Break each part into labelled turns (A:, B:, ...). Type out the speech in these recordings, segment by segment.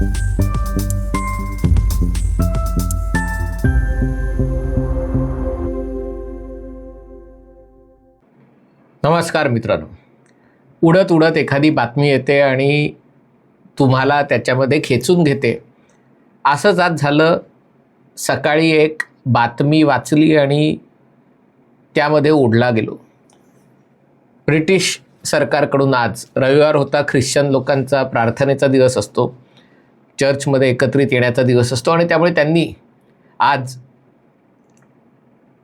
A: नमस्कार मित्रांनो. उडत उडत एखादी बातमी येते आणि तुम्हाला त्याच्यामध्ये खेचून घेते. असंच आज झालं सकाळी एक बातमी वाचली आणि त्यामध्ये ओढला गेलो. ब्रिटिश सरकारकडून आज रविवार होता ख्रिश्चन लोकांचा प्रार्थनेचा दिवस असतो. चर्चमध्ये एकत्रित येण्याचा दिवस असतो आणि त्यामुळे त्यांनी आज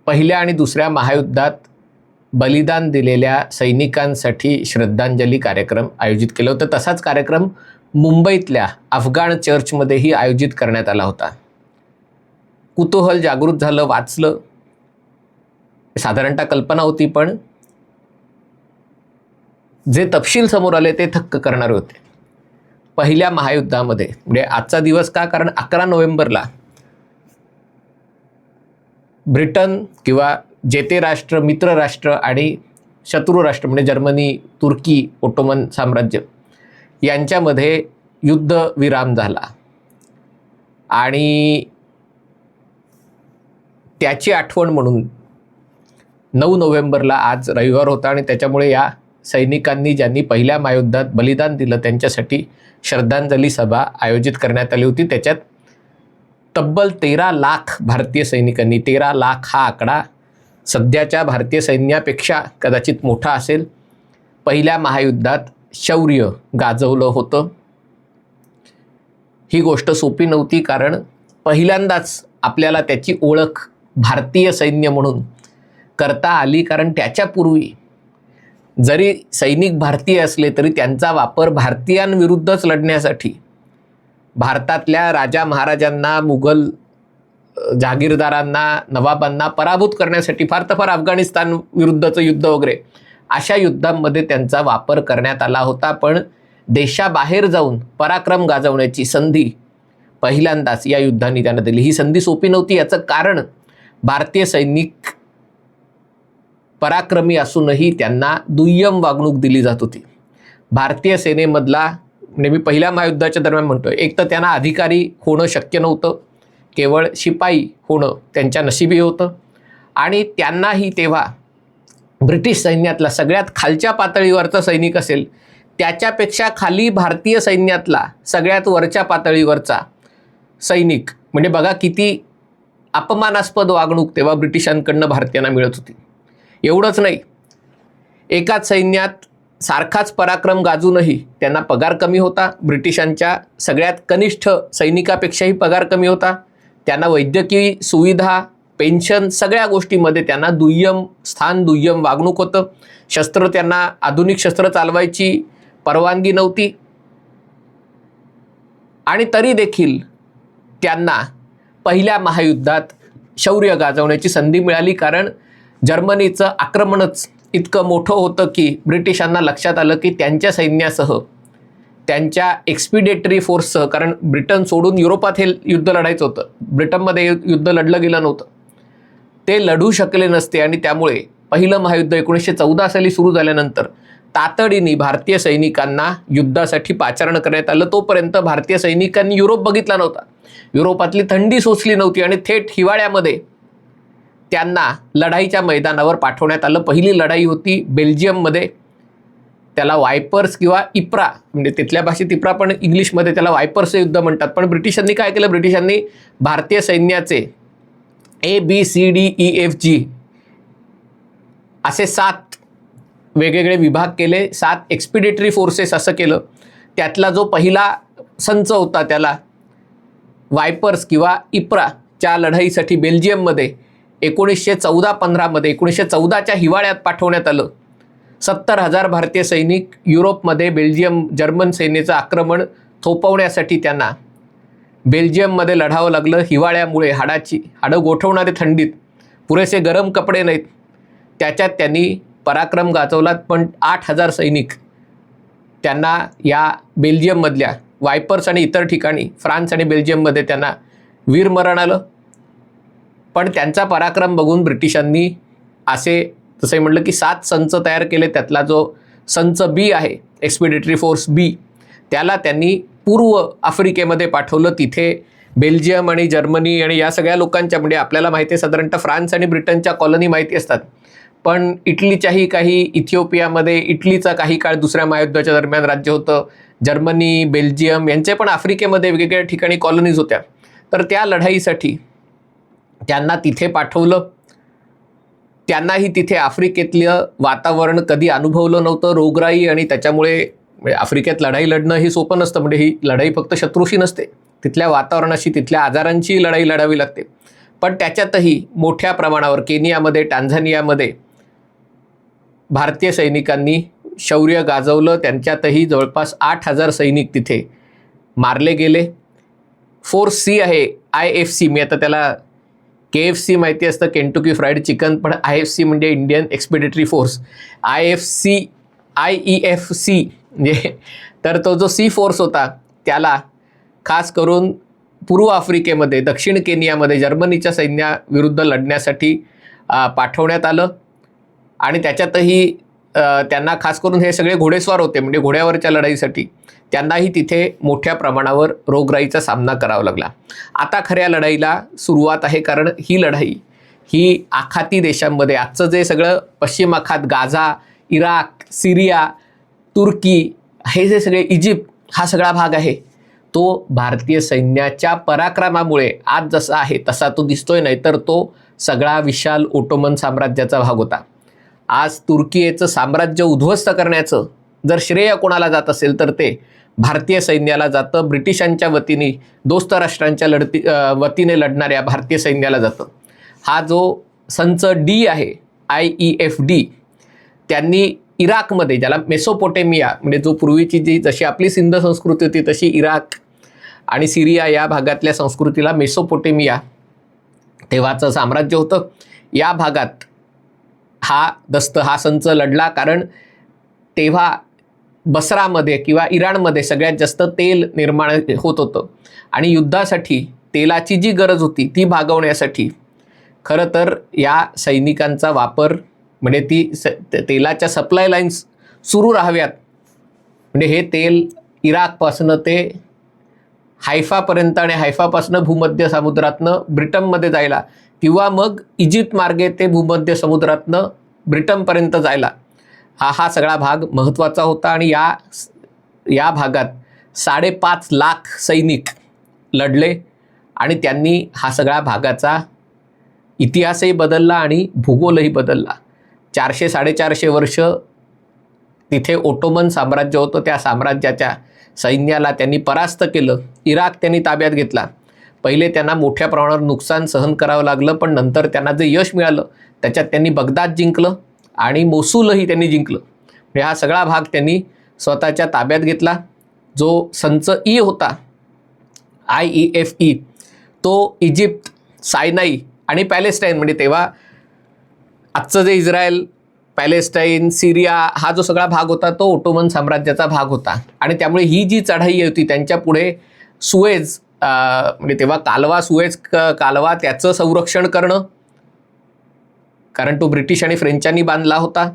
A: पहिल्या आणि दुसऱ्या महायुद्धात बलिदान दिलेल्या सैनिकांसाठी श्रद्धांजली कार्यक्रम आयोजित केला होता. तसाच कार्यक्रम मुंबईतल्या अफगाण चर्चमध्येही आयोजित करण्यात आला होता. कुतूहल जागृत झालं वाचलं. साधारणतः कल्पना होती पण जे तपशील समोर आले ते थक्क करणारे होते. पहिल्या महायुद्धामध्ये. म्हणजे आजचा दिवस का? कारण अकरा नोव्हेंबरला ब्रिटन किंवा जेते राष्ट्र मित्र राष्ट्र आणि शत्रू राष्ट्र म्हणजे जर्मनी तुर्की ओटोमन साम्राज्य यांच्यामध्ये युद्ध विराम झाला. आणि त्याची आठवण म्हणून नऊ नोव्हेंबरला आज रविवार होता आणि त्याच्यामुळे या सैनिकांनी ज्यांनी पहिल्या महायुद्धात बलिदान दिलं त्यांच्यासाठी श्रद्धांजली सभा आयोजित करण्यात आली होती. त्याच्यात तब्बल तेरा लाख भारतीय सैनिकांनी तेरा लाख हा आकडा सध्याच्या भारतीय सैन्यापेक्षा कदाचित मोठा असेल. पहिल्या महायुद्धात शौर्य गाजवलं होतं. ही गोष्ट सोपी नव्हती कारण पहिल्यांदाच आपल्याला त्याची ओळख भारतीय सैन्य म्हणून करता आली कारण त्याच्यापूर्वी जरी सैनिक भारतीय असले तरी त्यांचा वापर भारतीयांविरुद्धच लढण्यासाठी. भारतातल्या राजा महाराजांना मुघल जहागीरदारांना नवाबांना पराभूत करण्यासाठी फार तर फार अफगाणिस्तान विरुद्धचं युद्ध वगैरे अशा युद्धांमध्ये त्यांचा वापर करण्यात आला होता. पण देशाबाहेर जाऊन पराक्रम गाजवण्याची संधी पहिल्यांदाच या युद्धांनी त्यांना दिली. ही संधी सोपी नव्हती. याचं कारण भारतीय सैनिक पराक्रमी असूनही त्यांना दुय्यम वागणूक दिली जात होती. भारतीय सेनेमधला म्हणजे मी पहिल्या महायुद्धाच्या दरम्यान म्हणतो एक तर त्यांना अधिकारी होणं शक्य नव्हतं केवळ शिपाई होणं त्यांच्या नशिबी होतं. आणि त्यांनाही तेव्हा ब्रिटिश सैन्यातला सगळ्यात खालच्या पातळीवरचा सैनिक असेल त्याच्यापेक्षा खाली भारतीय सैन्यातला सगळ्यात वरच्या पातळीवरचा सैनिक. म्हणजे बघा किती अपमानास्पद वागणूक तेव्हा ब्रिटिशांकडनं भारतीयांना मिळत होती. एवढंच नाही. एकाच सैन्यात सारखाच पराक्रम गाजूनही त्यांना पगार कमी होता. ब्रिटिशांच्या सगळ्यात कनिष्ठ सैनिकापेक्षाही पगार कमी होता. त्यांना वैद्यकीय सुविधा पेन्शन सगळ्या गोष्टीमध्ये त्यांना दुय्यम स्थान दुय्यम वागणूक होतं. शस्त्र त्यांना आधुनिक शस्त्र चालवायची परवानगी नव्हती. आणि तरी देखील त्यांना पहिल्या महायुद्धात शौर्य गाजवण्याची संधी मिळाली कारण जर्मनीचं आक्रमणच इतकं मोठं होतं की ब्रिटिशांना लक्षात आलं की त्यांच्या सैन्यासह त्यांच्या एक्सपिडेटरी फोर्ससह कारण ब्रिटन सोडून युरोपात हे युद्ध लढायचं होतं. ब्रिटनमध्ये यु- युद्ध लढलं गेलं नव्हतं. ते लढू शकले नसते आणि त्यामुळे पहिलं महायुद्ध एकोणीसशे चौदा साली सुरू झाल्यानंतर तातडीने भारतीय सैनिकांना युद्धासाठी पाचारण करण्यात आलं. तोपर्यंत भारतीय सैनिकांनी युरोप बघितला नव्हता. युरोपातली थंडी सोसली नव्हती आणि थेट हिवाळ्यामध्ये त्यांना लढाईच्या मैदानावर पाठवण्यात आलं. पहिली लढाई होती बेल्जियममध्ये. त्याला वायपर्स किंवा इप्रा म्हणजे तिथल्या भाषेत इप्रा पण इंग्लिशमध्ये त्याला वायपर्सचं युद्ध म्हणतात. पण ब्रिटिशांनी काय केलं? ब्रिटिशांनी भारतीय सैन्याचे A B C D E F G असे सात वेगवेगळे विभाग केले. सात एक्सपिडेटरी फोर्सेस असं केलं. त्यातला जो पहिला संच होता त्याला वायपर्स किंवा इप्राच्या लढाईसाठी बेल्जियममध्ये एकोणीसशे चौदा पंधरामध्ये एकोणीसशे चौदाच्या हिवाळ्यात पाठवण्यात आलं. सत्तर हजार भारतीय सैनिक युरोपमध्ये बेल्जियम जर्मन सेनेचं आक्रमण थोपवण्यासाठी त्यांना. बेल्जियममध्ये लढावं लागलं हिवाळ्यामुळे हाडाची हाडं गोठवणारे थंडीत पुरेसे गरम कपडे नाहीत. त्याच्यात त्यांनी पराक्रम गाजवलात पण आठ हजार सैनिक त्यांना या बेल्जियममधल्या वायपर्स आणि इतर ठिकाणी फ्रान्स आणि बेल्जियममध्ये त्यांना वीरमरण आलं. पण त्यांचा पराक्रम बघून ब्रिटिशांनी असे तसे म्हटलं की सात संच तयार केले त्यातला जो संच बी आहे एक्सपिडेटरी फोर्स बी त्याला त्यांनी पूर्व आफ्रिकेमध्ये पाठवलं. तिथे बेल्जियम आणि जर्मनी आणि या सगळ्या लोकांच्या म्हणजे आपल्याला माहिती आहे साधारणतः फ्रान्स आणि ब्रिटनच्या कॉलनी माहिती असतात. पण इटलीच्याही काही इथिओपियामध्ये इटलीचा काही काळ दुसऱ्या महायुद्धाच्या दरम्यान राज्य होतं. जर्मनी बेल्जियम यांचे पण आफ्रिकेमध्ये वेगवेगळ्या ठिकाणी कॉलनीज होत्या. तर त्या लढाईसाठी त्यांना तिथे पाठवलं. त्यांनाही तिथे आफ्रिकेतलं वातावरण कधी अनुभवलं नव्हतं. रोगराई आणि त्याच्यामुळे म्हणजे आफ्रिकेत लढाई लढणं हे सोपं नसतं. म्हणजे ही लढाई फक्त शत्रूशी नसते. तिथल्या वातावरणाशी तिथल्या आजारांची लढाई लढावी लागते. पण त्याच्यातही मोठ्या प्रमाणावर केनियामध्ये टांझानियामध्ये भारतीय सैनिकांनी शौर्य गाजवलं. त्यांच्यातही जवळपास आठ हजार सैनिक तिथे मारले गेले. फोर्स सी आहे आय एफ सी. मी आता त्याला के एफ सी माहिती असतं केंटुकी फ्राईड चिकन पण आय एफ सी म्हणजे Indian expeditionary force I F C I E F C म्हणजे तर तो जो सी फोर्स होता त्याला खास करून पूर्व आफ्रिकेमध्ये दक्षिण केनियामध्ये जर्मनीच्या सैन्याविरुद्ध लढण्यासाठी पाठवण्यात आलं. आणि त्याच्यातही त्यांना खास करून हे सगळे घोडेस्वार होते म्हणजे घोड्यावरच्या लढाईसाठी. त्यांनाही तिथे मोठ्या प्रमाणावर रोगराईचा सामना करावा लागला. आता खऱ्या लढाईला सुरुवात आहे कारण ही लढाई ही आखाती देशांमध्ये आजचं जे सगळं पश्चिम आखात गाझा इराक सिरिया तुर्की हे जे सगळे इजिप्त हा सगळा भाग आहे तो भारतीय सैन्याच्या पराक्रमामुळे आज जसा आहे तसा तो दिसतोय नाही तर तो सगळा विशाल ओटोमन साम्राज्याचा भाग होता. आज तुर्कीचं साम्राज्य उद्ध्वस्त करण्याचं जर श्रेय कोणाला जात असेल तर ते भारतीय सैन्याला जातं. ब्रिटिशांच्या वतीने दोस्त राष्ट्रांच्या लढती वतीने लढणाऱ्या भारतीय सैन्याला जातं. हा जो संच डी आहे आय ई एफ डी त्यांनी इराकमध्ये ज्याला मेसोपोटेमिया म्हणजे जो पूर्वीची जी जशी आपली सिंध संस्कृती होती तशी इराक आणि सिरिया या भागातल्या संस्कृतीला मेसोपोटेमिया तेव्हाचं साम्राज्य होतं. या भागात हा दस्त हा संच लढला. कारण तेव्हा बसरामध्ये किंवा इराणमध्ये सगळ्यात जास्त तेल निर्माण होत होतं. आणि युद्धासाठी तेलाची जी गरज होती ती भागवण्यासाठी खरं तर या सैनिकांचा वापर म्हणजे ती स ते- तेलाच्या सप्लाय लाईन्स सुरू राहाव्यात. म्हणजे हे तेल इराकपासनं ते हायफापर्यंत आणि हायफापासनं भूमध्य समुद्रातनं ब्रिटनमध्ये जायला किंवा मग इजिप्त मार्गे ते भूमध्य समुद्रातनं ब्रिटनपर्यंत जायला. हा हा सगळा भाग महत्त्वाचा होता आणि या या भागात साडेपाच लाख सैनिक लढले आणि त्यांनी हा सगळ्या भागाचा इतिहासही बदलला आणि भूगोलही बदलला. चारशे साडेचारशे वर्ष तिथे ओटोमन साम्राज्य होतं. त्या साम्राज्याच्या सैन्याला त्यांनी परास्त केलं. इराक त्यांनी ताब्यात घेतला. पहिले त्यांना मोठ्या प्रमाणावर नुकसान सहन करावं लागलं पण नंतर त्यांना जे यश मिळालं त्याच्यात त्यांनी बगदाद जिंकलं आणि मोसूलही त्यांनी जिंकलं. म्हणजे हा सगळा भाग त्यांनी स्वतःच्या ताब्यात घेतला. जो संच ई होता आय ई एफ ई तो इजिप्त सायनाई आणि पॅलेस्टाईन म्हणजे तेव्हा आजचं जे इस्रायल पॅलेस्टाईन सिरिया हा जो सगळा भाग होता तो ओटोमन साम्राज्याचा भाग होता. आणि त्यामुळे ही जी चढाई होती त्यांच्या पुढे सुएज म्हणजे तेव्हा कालवा सुएज क- कालवा त्याचं संरक्षण करणं. कारण तो ब्रिटिश आणि फ्रेंचांनी बांधला होता.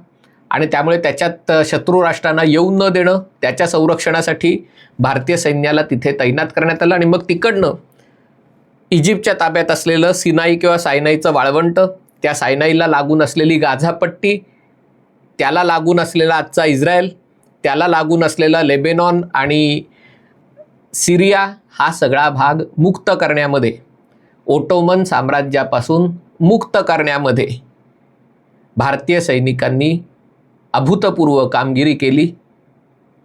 A: आणि त्यामुळे त्याच्यात शत्रू राष्ट्रांना येऊन न देणं त्याच्या संरक्षणासाठी भारतीय सैन्याला तिथे तैनात करण्यात आलं. आणि मग तिकडनं इजिप्तच्या ताब्यात असलेलं सिनाई किंवा सायनाईचं वाळवंट त्या सायनाईला लागून असलेली गाझापट्टी त्याला लागून असलेला आजचा इस्रायल त्याला लागून असलेला लेबेनॉन आणि सिरिया हा सगळा भाग मुक्त करण्यामध्ये ओटोमन साम्राज्यापासून मुक्त करण्यामध्ये भारतीय सैनिकांनी अभूतपूर्व कामगिरी केली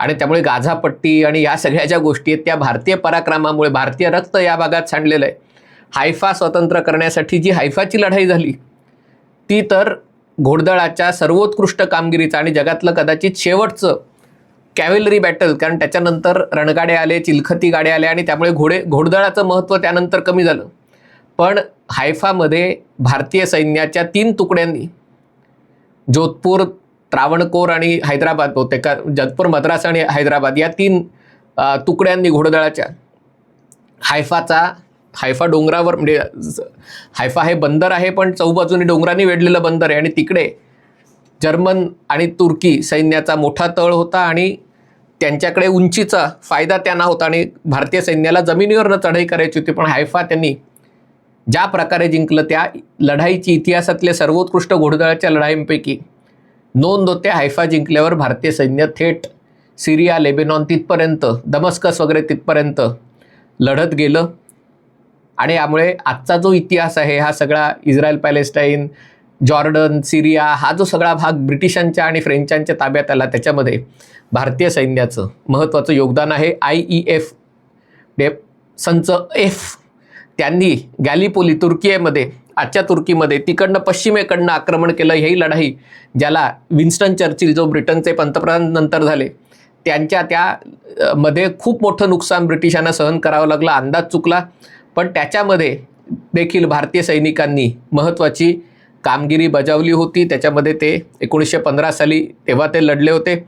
A: आणि त्यामुळे गाझापट्टी आणि या सगळ्या ज्या गोष्टी आहेत त्या भारतीय पराक्रमामुळे भारतीय रक्त या भागात सांडलेलं आहे. हायफा स्वतंत्र करण्यासाठी जी हायफाची लढाई झाली ती तर घोडदळाच्या सर्वोत्कृष्ट कामगिरीचं आणि जगातलं कदाचित शेवटचं कॅव्हलरी बॅटल कारण त्याच्यानंतर रणगाडे आले चिलखती गाड्या आल्या आणि त्यामुळे घोडे घोडदळाचं महत्त्व त्यानंतर कमी झालं. पण हायफामध्ये भारतीय सैन्याच्या तीन तुकड्यांनी जोधपूर त्रावणकोर आणि हैदराबाद होते का जोधपूर मद्रास आणि हैदराबाद या तीन तुकड्यांनी घोडदळाच्या हायफाचा हायफा डोंगरावर म्हणजे हायफा हे बंदर आहे पण चौबाजूने डोंगरांनी वेढलेलं बंदर आहे आणि तिकडे जर्मन आणि तुर्की सैन्याचा मोठा तळ होता आणि त्यांच्याकडे उंचीचा फायदा त्यांना होता आणि भारतीय सैन्याला जमिनीवरनं चढाई करायची होती. पण हायफा त्यांनी ज्या प्रकारे जिंकलं त्या लढाईची इतिहासातल्या सर्वोत्कृष्ट घोडदळाच्या लढाईंपैकी नोंद होते. हायफा जिंकल्यावर भारतीय सैन्य थेट सिरिया लेबेनॉन तिथपर्यंत दमस्कस वगैरे तिथपर्यंत लढत गेलं. आणि यामुळे आजचा जो इतिहास आहे हा सगळा इस्रायल पॅलेस्टाईन जॉर्डन सिरिया हा जो सगळा भाग ब्रिटिशांच्या आणि फ्रेंचांच्या ताब्यात आला त्याच्यामध्ये भारतीय सैन्याचं महत्त्वाचं योगदान आहे. आय ई एफ डे संच एफ त्यांनी गॅलिपोली तुर्कीमध्ये आजच्या तुर्कीमध्ये तिकडनं पश्चिमेकडनं आक्रमण केलं. ही लढाई ज्याला विन्स्टन चर्चिल जो ब्रिटनचे पंतप्रधान नंतर झाले त्यांच्या त्या मध्ये खूप मोठं नुकसान ब्रिटिशांना सहन करावं लागलं अंदाज चुकला. पण त्याच्यामध्ये देखील भारतीय सैनिकांनी महत्त्वाची कामगिरी बजावली होती. त्याच्यामध्ये ते एकोणीसशे पंधरा साली तेव्हा ते लढले होते.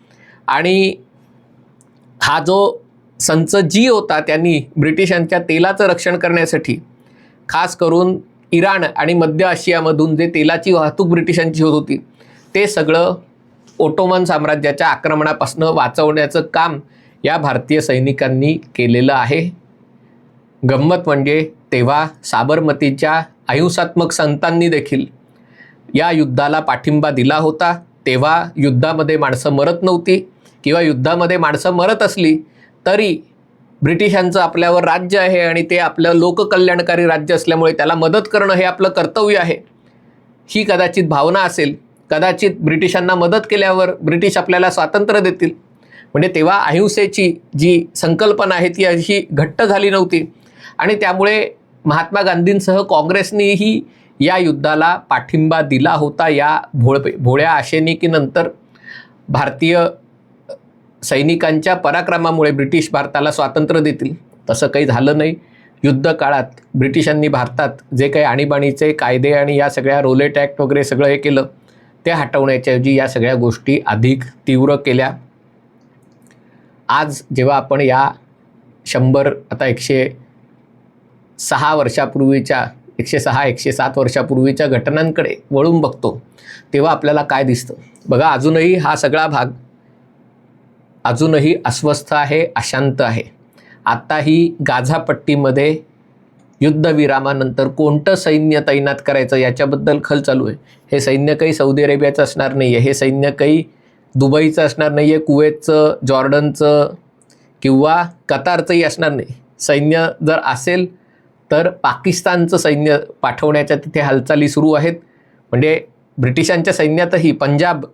A: आणि हा जो संच जी होता त्यांनी ब्रिटिशांच्या तेलाचं रक्षण करण्यासाठी खास करून इराण आणि मध्य आशियामधून जे तेलाची वाहतूक ब्रिटिशांची होत होती ते सगळं ओटोमन साम्राज्याच्या आक्रमणापासून वाचवण्याचं काम या भारतीय सैनिकांनी केलेलं आहे. गंमत म्हणजे तेव्हा साबरमतीच्या अहिंसात्मक संतांनी देखील या युद्धाला पाठिंबा दिला होता तेव्हा युद्धामध्ये माणसं मरत नव्हती. किंवा युद्धामध्ये माणसं मरत असली तरी ब्रिटिशांचं आपल्यावर राज्य आहे आणि ते आपलं लोककल्याणकारी राज्य असल्यामुळे त्याला मदत करणं हे आपलं कर्तव्य आहे. ही कदाचित भावना असेल. कदाचित ब्रिटिशांना मदत केल्यावर ब्रिटिश आपल्याला स्वातंत्र्य देतील. म्हणजे तेव्हा अहिंसेची जी संकल्पना आहे ती अशी घट्ट झाली नव्हती. आणि त्यामुळे महात्मा गांधींसह काँग्रेसनेही या युद्धाला पाठिंबा दिला होता या भोळ भोळ्या आशेने की नंतर भारतीय सैनिकांच्या पराक्रमामुळे ब्रिटिश भारताला स्वातंत्र्य देतील. तसं काही झालं नाही. युद्ध काळात ब्रिटिशांनी भारतात जे काही आणीबाणीचे कायदे आणि या सगळ्या रोलेट ॲक्ट वगैरे सगळं हे केलं ते हटवण्याच्याऐवजी या सगळ्या गोष्टी अधिक तीव्र केल्या. आज जेव्हा आपण या शंभर आता एकशे सहा वर्षापूर्वीच्या एकशे सहा एकशे सात वर्षापूर्वीच्या घटनांकडे वळून बघतो तेव्हा आपल्याला काय दिसतं? बघा अजूनही हा सगळा भाग अजूनही अस्वस्थ आहे अशांत आहे. आत्ताही गाझापट्टीमध्ये युद्धविरामानंतर कोणतं सैन्य तैनात करायचं याच्याबद्दल खल चालू आहे. हे सैन्य काही सौदी अरेबियाचं असणार नाही आहे हे सैन्य काही दुबईचं असणार नाही आहे कुवेतचं जॉर्डनचं किंवा कतारचंही असणार नाही. सैन्य जर असेल तर पाकिस्तानचं सैन्य पाठवण्याच्या तिथे हालचाली सुरू आहेत. म्हणजे ब्रिटिशांच्या सैन्यातही पंजाब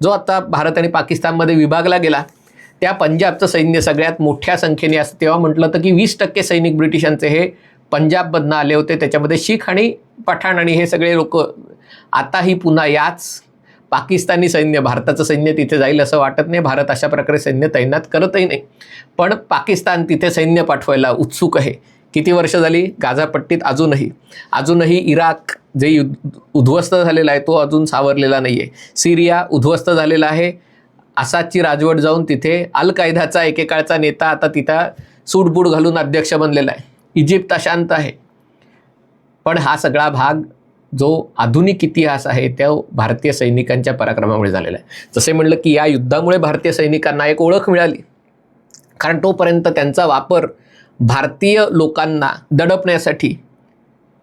A: जो आता भारत आणि पाकिस्तानमध्ये विभागला गेला त्या पंजाबचं सैन्य सगळ्यात मोठ्या संख्येने असतं. तेव्हा म्हटलं होतं की वीस टक्के सैनिक ब्रिटिशांचे हे पंजाबमधनं आले होते. त्याच्यामध्ये शीख आणि पठाण आणि हे सगळे लोक आताही पुन्हा याच पाकिस्तानी सैन्य भारताचं सैन्य तिथे जाईल असं वाटत नाही. भारत अशा प्रकारे सैन्य तैनात करतही नाही. पण पाकिस्तान तिथे सैन्य पाठवायला उत्सुक आहे. किती वर्ष झाली? गाझापट्टीत अजूनही. अजूनही इराक जे युद्ध उद्ध्वस्त झालेला आहे तो अजून सावरलेला नाही आहे सिरिया उद्ध्वस्त झालेला आहे. आसादची राजवट जाऊन तिथे अल कायदाचा एकेकाळचा नेता आता तिथं सूटबूट घालून अध्यक्ष बनलेला आहे. इजिप्त अशांत आहे. पण हा सगळा भाग जो आधुनिक इतिहास आहे त्या भारतीय सैनिकांच्या पराक्रमामुळे झालेला आहे. जसे म्हणलं की या युद्धामुळे भारतीय सैनिकांना एक ओळख मिळाली. कारण तोपर्यंत त्यांचा वापर भारतीय लोकांना दडपण्यासाठी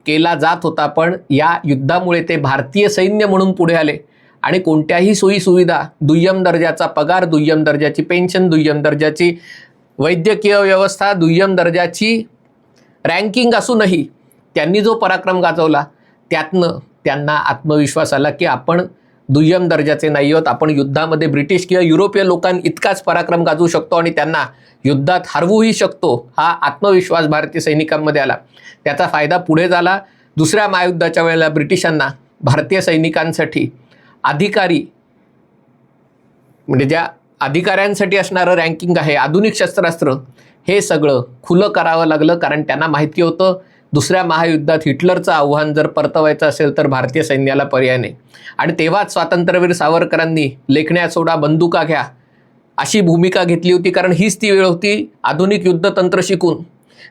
A: केला जात होता पण या युद्धामुळे ते भारतीय सैन्य म्हणून पुढे आले. आणि कोणत्याही सोयीसुविधा दुय्यम दर्जाचा पगार दुय्यम दर्जाची पेन्शन दुय्यम दर्जाची वैद्यकीय व्यवस्था दुय्यम दर्जाची रँकिंग असूनही त्यांनी जो पराक्रम गाजवला त्यातनं त्यांना आत्मविश्वास आला की आपण दुय्यम दर्जाचे नाही आहोत आपण युद्धामध्ये ब्रिटिश किंवा युरोपीय लोकांइतकाच पराक्रम गाजवू शकतो आणि त्यांना युद्धात हरवूही शकतो हा आत्मविश्वास भारतीय सैनिकांमध्ये आला. त्याचा फायदा पुढे झाला. दुसऱ्या महायुद्धाच्या वेळेला ब्रिटिशांना भारतीय सैनिकांसाठी अधिकारी म्हणजे ज्या अधिकाऱ्यांसाठी असणारं रँकिंग आहे आधुनिक शस्त्रास्त्र हे सगळं खुलं करावं लागलं कारण त्यांना माहिती होतं दुसऱ्या महायुद्धात हिटलरचं आव्हान जर परतवायचं असेल तर भारतीय सैन्याला पर्याय नाही. आणि तेव्हाच स्वातंत्र्यवीर सावरकरांनी लेखण्या सोडा बंदुका घ्या अशी भूमिका घेतली होती. कारण हीच ती वेळ होती आधुनिक युद्धतंत्र शिकून.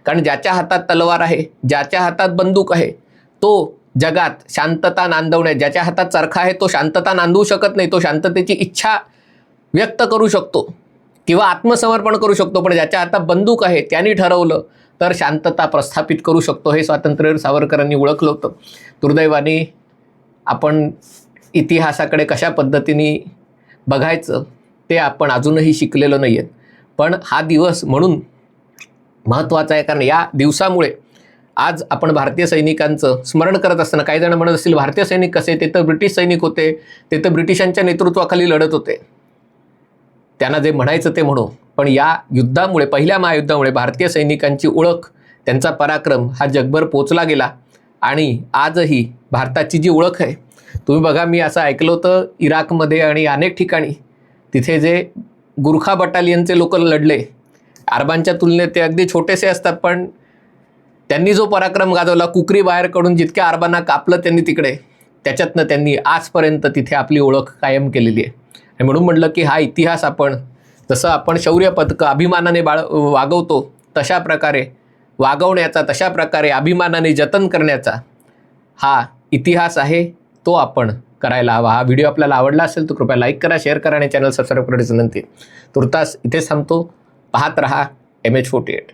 A: कारण ज्याच्या हातात तलवार आहे ज्याच्या हातात बंदूक आहे तो जगात शांतता नांदवण्यात ज्याच्या हातात चरखा आहे तो शांतता नांदवू शकत नाही. तो शांततेची इच्छा व्यक्त करू शकतो किंवा आत्मसमर्पण करू शकतो. पण ज्याच्या हातात बंदूक आहे त्यांनी ठरवलं तर शांतता प्रस्थापित करू शकतो हे स्वातंत्र्यवीर सावरकरांनी ओळखलं होतं. दुर्दैवाने आपण इतिहासाकडे कशा पद्धतीने बघायचं ते आपण अजूनही शिकलेलं नाही आहेत पण हा दिवस म्हणून महत्त्वाचा आहे कारण या दिवसामुळे आज आपण भारतीय सैनिकांचं स्मरण करत असताना काही जण म्हणत असतील भारतीय सैनिक कसे ते तर ब्रिटिश सैनिक होते ते तर ब्रिटिशांच्या नेतृत्वाखाली लढत होते. त्यांना जे म्हणायचं ते म्हणू. पण या युद्धामुळे पहिल्या महायुद्धामुळे भारतीय सैनिकांची ओळख त्यांचा पराक्रम हा जगभर पोचला गेला. आणि आजही भारताची जी ओळख आहे तुम्ही बघा मी असं ऐकलं होतं इराकमध्ये आणि अनेक ठिकाणी तिथे जे गुरखा बटालियनचे लोक लढले अरबांच्या तुलनेत ते अगदी छोटेसे असतात पण त्यांनी जो पराक्रम गाजवला कुकरी बाहेर कडून जितक्या अरबांना कापलं त्यांनी तिकडे त्याच्यातनं त्यांनी आजपर्यंत तिथे आपली ओळख कायम केलेली आहे. म्हणून म्हटलं की हा इतिहास आपण जसं आपण शौर्य पदकं अभिमानाने बाळ वागवतो तशा प्रकारे वागवण्याचा तशा प्रकारे अभिमानाने जतन करण्याचा हा इतिहास आहे तो आपण करायला हवा. हा व्हिडिओ आपल्याला आवडला असेल तर कृपया लाईक करा शेअर करा आणि चॅनल सबस्क्राईब करण्याची विनंती. तुर्तास इथेच थांबतो. पाहत रहा एम एच फोर्टी एट